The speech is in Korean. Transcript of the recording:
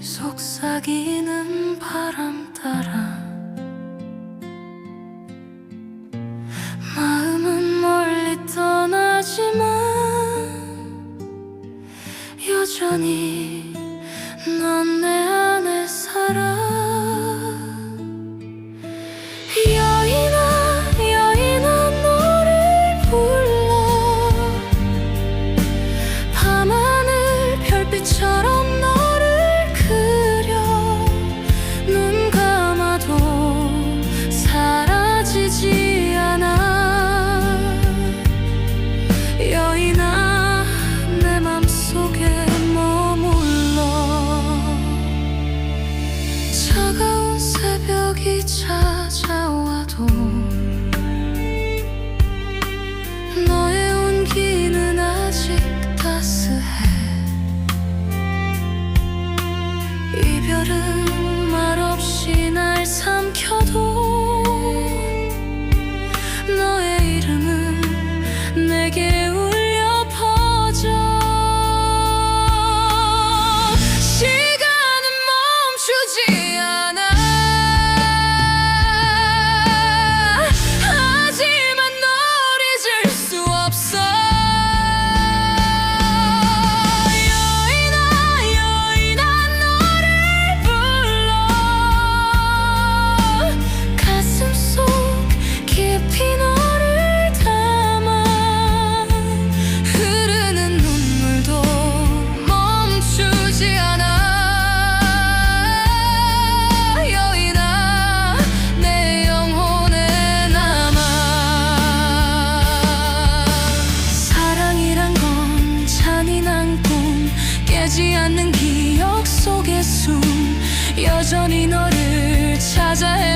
속삭이는 바람 따라 마음은 멀리 떠나지만 여전히 넌 내 안에 살아 새벽이 찾아와도 너의 온기는 아직 따스해. 이별은 깨지 않는 기억 속의 숨. 여전히 너를 찾아 헤매